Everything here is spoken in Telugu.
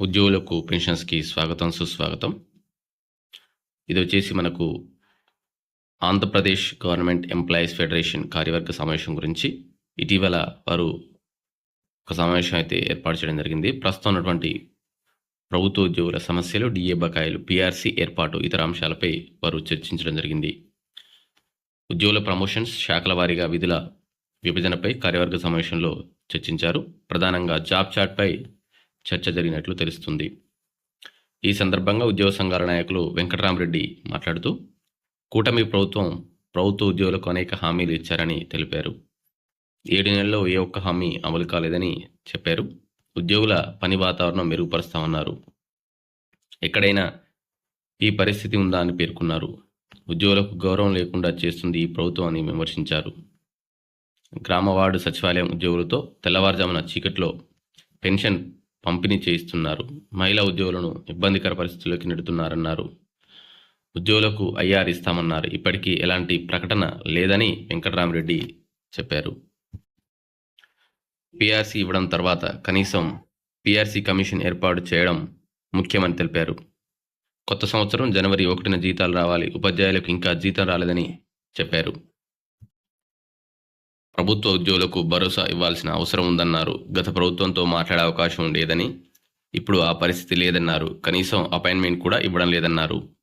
ఉద్యోగులకు పెన్షన్స్కి స్వాగతం సుస్వాగతం. ఇది వచ్చేసి మనకు ఆంధ్రప్రదేశ్ గవర్నమెంట్ ఎంప్లాయీస్ ఫెడరేషన్ కార్యవర్గ సమావేశం గురించి. ఇటీవల వారు ఒక సమావేశం అయితే ఏర్పాటు చేయడం జరిగింది. ప్రస్తుతం ఉన్నటువంటి ప్రభుత్వ ఉద్యోగుల సమస్యలు డిఏ బకాయిలు పిఆర్సీ ఏర్పాటు ఇతర అంశాలపై వారు చర్చించడం జరిగింది. ఉద్యోగుల ప్రమోషన్స్ శాఖల వారీగా విధుల విభజనపై కార్యవర్గ సమావేశంలో చర్చించారు. ప్రధానంగా జాబ్ చార్ట్పై చర్చ జరిగినట్లు తెలుస్తుంది. ఈ సందర్భంగా ఉద్యోగ సంఘాల నాయకులు వెంకటరామరెడ్డి మాట్లాడుతూ కూటమి ప్రభుత్వం ప్రభుత్వ ఉద్యోగులకు అనేక హామీలు ఇచ్చారని తెలిపారు. ఏడు నెలల్లో ఏ ఒక్క హామీ అమలు కాలేదని చెప్పారు. ఉద్యోగుల పని వాతావరణం మెరుగుపరుస్తామన్నారు. ఎక్కడైనా ఈ పరిస్థితి ఉందా అని పేర్కొన్నారు. ఉద్యోగులకు గౌరవం లేకుండా చేస్తుంది ఈ ప్రభుత్వం అని విమర్శించారు. గ్రామ వార్డు సచివాలయం ఉద్యోగులతో తెల్లవారుజామున చీకట్లో పెన్షన్ పంపిణీ చేయిస్తున్నారు. మహిళా ఉద్యోగులను ఇబ్బందికర పరిస్థితుల్లోకి నెడుతున్నారన్నారు. ఉద్యోగులకు ఐఆర్ ఇస్తామన్నారు. ఇప్పటికీ ఎలాంటి ప్రకటన లేదని వెంకటరామరెడ్డి చెప్పారు. పిఆర్సీ ఇవ్వడం తర్వాత కనీసం పిఆర్సీ కమిషన్ ఏర్పాటు చేయడం ముఖ్యమని తెలిపారు. కొత్త సంవత్సరం జనవరి ఒకటిన జీతాలు రావాలి. ఉపాధ్యాయులకు ఇంకా జీతం రాలేదని చెప్పారు. ప్రభుత్వ ఉద్యోగులకు భరోసా ఇవ్వాల్సిన అవసరం ఉందన్నారు. గత ప్రభుత్వంతో మాట్లాడే అవకాశం ఉండేదని ఇప్పుడు ఆ పరిస్థితి లేదన్నారు. కనీసం అపాయింట్మెంట్ కూడా ఇవ్వడం లేదన్నారు.